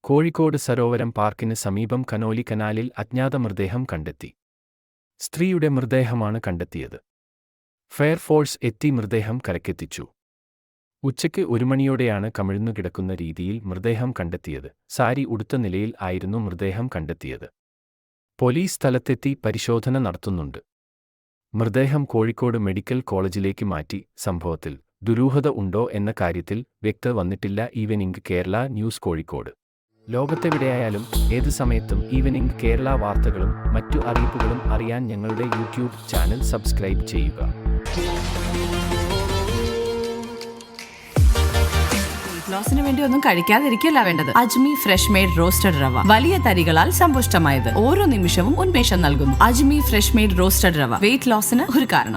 കോഴിക്കോട് സരോവരം പാർക്കിന് സമീപം കനോലി കനാലിൽ അജ്ഞാത മൃതദേഹം കണ്ടെത്തി. സ്ത്രീയുടെ മൃതദേഹമാണ് കണ്ടെത്തിയത്. ഫയർഫോഴ്സ് എത്തി മൃതദേഹം കരക്കെത്തിച്ചു ഉച്ചയ്ക്ക് ഒരു മണിയോടെയാണ് കമിഴ്ന്നു കിടക്കുന്ന രീതിയിൽ മൃതദേഹം കണ്ടെത്തിയത്. സാരി ഉടുത്ത നിലയിൽ ആയിരുന്നു മൃതദേഹം കണ്ടെത്തിയത്. പോലീസ് സ്ഥലത്തെത്തി പരിശോധന നടത്തുന്നുണ്ട്. മൃതദേഹം കോഴിക്കോട് മെഡിക്കൽ കോളേജിലേക്ക് മാറ്റി. സംഭവത്തിൽ ദുരൂഹത ഉണ്ടോ എന്ന കാര്യത്തിൽ വ്യക്തത വന്നിട്ടില്ല. Evening Kerala news Kozhikode. ലോകത്തെവിടെയായാലും ഏത് സമയത്തും ഈവനിംഗ് കേരള വാർത്തകളും മറ്റു അറിയിപ്പുകളും അറിയാൻ ഞങ്ങളുടെ യൂട്യൂബ് ചാനൽ സബ്സ്ക്രൈബ് ചെയ്യുക. ലോസിന് വേണ്ടി ഒന്നും കഴിക്കാതിരിക്കല്ല വേണ്ടത്. അജ്മി ഫ്രഷ് മെയ്ഡ് റോസ്റ്റഡ് റവ. വലിയ തരികളാൽ സമ്പുഷ്ടമായത്. ഓരോ നിമിഷവും ഉന്മേഷം നൽകുന്നു. Ajmi fresh made roasted rava. Weight ലോസിന് ഒരു കാരണം.